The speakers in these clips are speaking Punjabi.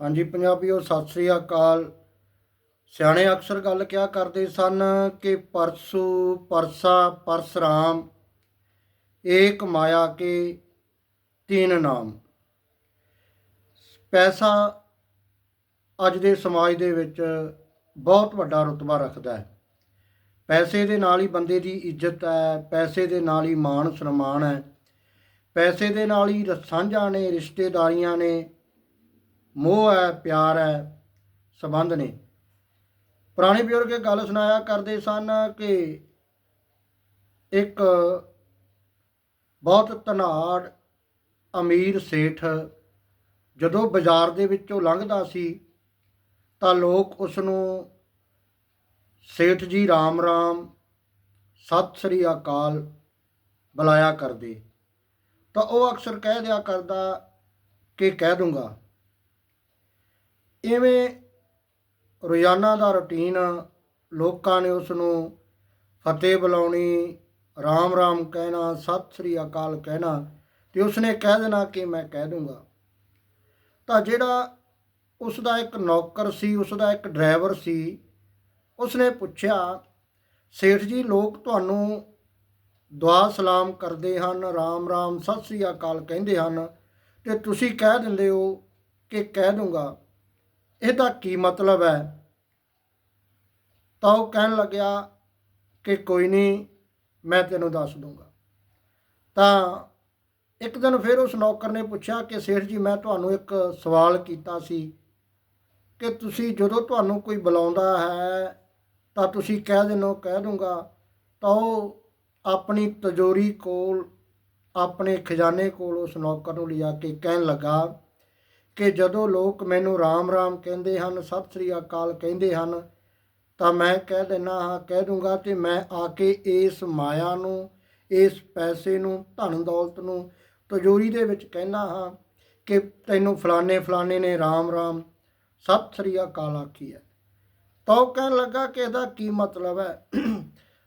ਹਾਂਜੀ ਪੰਜਾਬੀਓ ਸਤਿ ਸ੍ਰੀ ਅਕਾਲ। ਸਿਆਣੇ ਅਕਸਰ ਗੱਲ ਕਿਹਾ ਕਰਦੇ ਸਨ ਕਿ ਪਰਸੂ ਪਰਸਾ ਪਰਸਰਾਮ ਏਕ ਮਾਇਆ ਕੇ ਤੀਨ ਨਾਮ। ਪੈਸਾ ਅੱਜ ਦੇ ਸਮਾਜ ਦੇ ਵਿੱਚ ਬਹੁਤ ਵੱਡਾ ਰੁਤਬਾ ਰੱਖਦਾ ਹੈ। ਪੈਸੇ ਦੇ ਨਾਲ ਹੀ ਬੰਦੇ ਦੀ ਇੱਜ਼ਤ ਹੈ, ਪੈਸੇ ਦੇ ਨਾਲ ਹੀ ਮਾਣ ਸਨਮਾਨ ਹੈ, ਪੈਸੇ ਦੇ ਨਾਲ ਹੀ ਸਾਂਝਾਂ ਨੇ, ਰਿਸ਼ਤੇਦਾਰੀਆਂ ਨੇ ਮੋਹ ਹੈ, ਪਿਆਰ ਹੈ, ਸਬੰਧ ਨੇ। ਪੁਰਾਣੇ ਬਜ਼ੁਰਗ ਇਹ ਗੱਲ ਸੁਣਾਇਆ ਕਰਦੇ ਸਨ ਕਿ ਇੱਕ ਬਹੁਤ ਧਨਾੜ ਅਮੀਰ ਸੇਠ ਜਦੋਂ ਬਾਜ਼ਾਰ ਦੇ ਵਿੱਚੋਂ ਲੰਘਦਾ ਸੀ ਤਾਂ ਲੋਕ ਉਸ ਨੂੰ ਸੇਠ ਜੀ, ਰਾਮ ਰਾਮ, ਸਤਿ ਸ੍ਰੀ ਅਕਾਲ ਬੁਲਾਇਆ ਕਰਦੇ। ਤਾਂ ਉਹ ਅਕਸਰ ਕਹਿ ਦਿਆ ਕਰਦਾ ਕਿ ਕਹਿ ਦੂੰਗਾ ਇਵੇਂ ਰੋਜ਼ਾਨਾ ਦਾ ਰੁਟੀਨ ਲੋਕਾਂ ਨੇ ਉਸ ਨੂੰ ਫਤਿਹ ਬੁਲਾਉਣੀ, ਰਾਮ ਰਾਮ ਕਹਿਣਾ, ਸਤਿ ਸ੍ਰੀ ਅਕਾਲ ਕਹਿਣਾ ਤੇ ਉਸਨੇ ਕਹਿ ਦੇਣਾ ਕਿ ਮੈਂ ਕਹਿ ਦੂੰਗਾ। ਤਾਂ ਜਿਹੜਾ ਉਸ ਦਾ ਇੱਕ ਨੌਕਰ ਸੀ ਉਸ ਦਾ ਇੱਕ ਡਰਾਈਵਰ ਸੀ, ਉਸਨੇ ਪੁੱਛਿਆ, ਸੇਠ ਜੀ, ਲੋਕ ਤੁਹਾਨੂੰ ਦੁਆ ਸਲਾਮ ਕਰਦੇ ਹਨ, ਰਾਮ ਰਾਮ ਸਤਿ ਸ੍ਰੀ ਅਕਾਲ ਕਹਿੰਦੇ ਹਨ ਤੇ ਤੁਸੀਂ ਕਹਿ ਦਿੰਦੇ ਹੋ ਕਿ ਕਹਿ ਦੂੰਗਾ। ਇਹਦਾ ਕੀ ਮਤਲਬ ਹੈ? ਤਾਂ ਉਹ ਕਹਿਣ ਲੱਗਿਆ ਕਿ ਕੋਈ ਨਹੀਂ ਮੈਂ ਤੈਨੂੰ ਦੱਸ ਦੂੰਗਾ। ਤਾਂ ਇੱਕ ਦਿਨ ਫਿਰ ਉਸ ਨੌਕਰ ਨੇ ਪੁੱਛਿਆ ਕਿ ਸੇਠ ਜੀ, ਮੈਂ ਤੁਹਾਨੂੰ ਇੱਕ ਸਵਾਲ ਕੀਤਾ ਸੀ ਕਿ ਤੁਸੀਂ ਜਦੋਂ ਤੁਹਾਨੂੰ ਕੋਈ ਬੁਲਾਉਂਦਾ ਹੈ, ਤਾਂ ਤੁਸੀਂ ਕਹਿ ਦਿੰਦੇ ਕਹਿ ਦੂੰਗਾ। ਤਾਂ ਉਹ ਆਪਣੀ ਤਜੋਰੀ ਕੋਲ, ਆਪਣੇ ਖਜ਼ਾਨੇ ਕੋਲ ਉਸ ਨੌਕਰ ਨੂੰ ਲਿਜਾ ਕੇ ਕਹਿਣ ਲੱਗਾ ਕਿ ਜਦੋਂ ਲੋਕ ਮੈਨੂੰ ਰਾਮ ਰਾਮ ਕਹਿੰਦੇ ਹਨ, ਸਤਿ ਸ੍ਰੀ ਅਕਾਲ ਕਹਿੰਦੇ ਹਨ, ਤਾਂ ਮੈਂ ਕਹਿ ਦਿੰਦਾ ਹਾਂ, ਕਹਿ ਦੂੰਗਾ ਤੇ ਮੈਂ ਆ ਕੇ ਇਸ ਮਾਇਆ ਨੂੰ, ਇਸ ਪੈਸੇ ਨੂੰ, ਧਨ ਦੌਲਤ ਨੂੰ ਤਜੋਰੀ ਦੇ ਵਿੱਚ ਕਹਿਣਾ ਹਾਂ ਕਿ ਤੈਨੂੰ ਫਲਾਣੇ ਫਲਾਣੇ ਨੇ ਰਾਮ ਰਾਮ, ਸਤਿ ਸ੍ਰੀ ਅਕਾਲ ਆਖੀ ਹੈ। ਤਾਂ ਉਹ ਕਹਿਣ ਲੱਗਾ ਕਿ ਇਹਦਾ ਕੀ ਮਤਲਬ ਹੈ?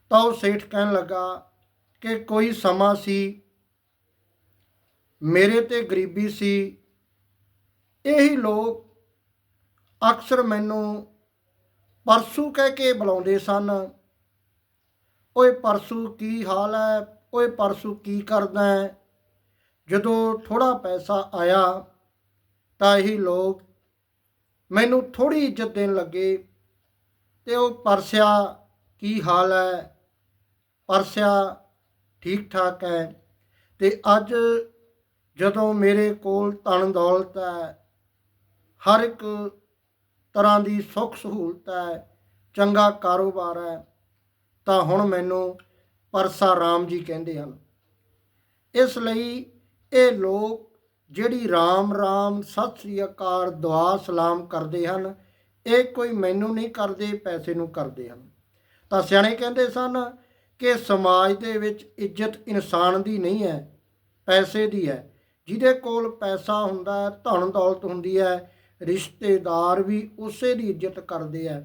ਤਾਂ ਉਹ ਸੇਠ ਕਹਿਣ ਲੱਗਾ ਕਿ ਕੋਈ ਸਮਾਂ ਸੀ, ਮੇਰੇ ਤੇ ਗਰੀਬੀ ਸੀ ਇਹੀ ਲੋਕ ਅਕਸਰ ਮੈਨੂੰ ਪਰਸੂ ਕਹਿ ਕੇ ਬੁਲਾਉਂਦੇ ਸਨ, ਓਏ ਪਰਸੂ ਕੀ ਹਾਲ ਹੈ ਓਏ ਪਰਸੂ ਕੀ ਕਰਦਾ ਹੈ ਜਦੋਂ ਥੋੜਾ ਪੈਸਾ ਆਇਆ ਤਾਂ ਇਹੀ ਲੋਕ ਮੈਨੂੰ ਥੋੜੀ ਇੱਜ਼ਤ ਦੇਣ ਲੱਗੇ ਤੇ ਉਹ ਪਰਸਿਆ ਕੀ ਹਾਲ ਹੈ ਪਰਸਿਆ ਠੀਕ ਠਾਕ ਹੈ ਤੇ ਅੱਜ ਜਦੋਂ ਮੇਰੇ ਕੋਲ ਧਨ ਦੌਲਤ ਹੈ ਹਰ ਇੱਕ ਤਰ੍ਹਾਂ ਦੀ ਸੁੱਖ ਸਹੂਲਤ ਹੈ, ਚੰਗਾ ਕਾਰੋਬਾਰ ਹੈ, ਤਾਂ ਹੁਣ ਮੈਨੂੰ ਪਰਸਾ ਰਾਮ ਜੀ ਕਹਿੰਦੇ ਹਨ। ਇਸ ਲਈ ਇਹ ਲੋਕ ਜਿਹੜੀ ਰਾਮ ਰਾਮ ਸਤਿ ਸ੍ਰੀ ਅਕਾਲ ਦੁਆ ਸਲਾਮ ਕਰਦੇ ਹਨ, ਇਹ ਕੋਈ ਮੈਨੂੰ ਨਹੀਂ ਕਰਦੇ, ਪੈਸੇ ਨੂੰ ਕਰਦੇ ਹਨ। ਤਾਂ ਸਿਆਣੇ ਕਹਿੰਦੇ ਸਨ ਕਿ ਸਮਾਜ ਦੇ ਵਿੱਚ ਇੱਜ਼ਤ ਇਨਸਾਨ ਦੀ ਨਹੀਂ ਹੈ, ਪੈਸੇ ਦੀ ਹੈ। ਜਿਹਦੇ ਕੋਲ ਪੈਸਾ ਹੁੰਦਾ ਹੈ, ਧਨ ਦੌਲਤ ਹੁੰਦੀ ਹੈ ਰਿਸ਼ਤੇਦਾਰ ਵੀ ਉਸੇ ਦੀ ਇੱਜ਼ਤ ਕਰਦੇ ਆ।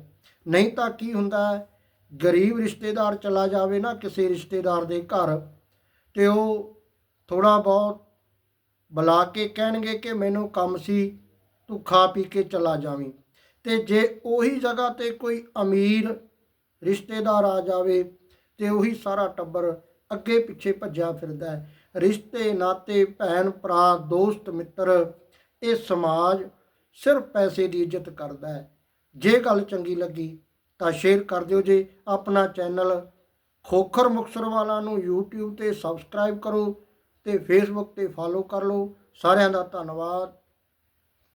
ਨਹੀਂ ਤਾਂ ਕੀ ਹੁੰਦਾ ਹੈ? ਗਰੀਬ ਰਿਸ਼ਤੇਦਾਰ ਚਲਾ ਜਾਵੇ ਨਾ ਕਿਸੇ ਰਿਸ਼ਤੇਦਾਰ ਦੇ ਘਰ, ਤੇ ਉਹ ਥੋੜਾ ਬਹੁਤ ਬੁਲਾ ਕੇ ਕਹਿਣਗੇ ਕਿ ਮੈਨੂੰ ਕੰਮ ਸੀ, ਤੂੰ ਖਾ ਪੀ ਕੇ ਚਲਾ ਜਾਵੀਂ। ਤੇ ਜੇ ਉਹੀ ਜਗ੍ਹਾ ਤੇ ਕੋਈ ਅਮੀਰ ਰਿਸ਼ਤੇਦਾਰ ਆ ਜਾਵੇ, ਤੇ ਉਹੀ ਸਾਰਾ ਟੱਬਰ ਅੱਗੇ ਪਿੱਛੇ ਭੱਜਿਆ ਫਿਰਦਾ ਹੈ। ਰਿਸ਼ਤੇ, ਨਾਤੇ, ਭੈਣ, ਭਰਾ, ਦੋਸਤ, ਮਿੱਤਰ, ਇਹ ਸਮਾਜ ਸਿਰਫ ਪੈਸੇ ਦੀ ਇੱਜ਼ਤ ਕਰਦਾ ਹੈ। ਜੇ ਗੱਲ ਚੰਗੀ ਲੱਗੀ ਤਾਂ ਸ਼ੇਅਰ ਕਰ ਦਿਓ ਜੇ। ਆਪਣਾ ਚੈਨਲ ਖੋਖਰ ਮੁਕਸਰ ਵਾਲਾ ਨੂੰ YouTube ਤੇ ਸਬਸਕ੍ਰਾਈਬ ਕਰੋ ਤੇ Facebook ਤੇ ਫਾਲੋ ਕਰ ਲਓ। ਸਾਰਿਆਂ ਦਾ ਧੰਨਵਾਦ।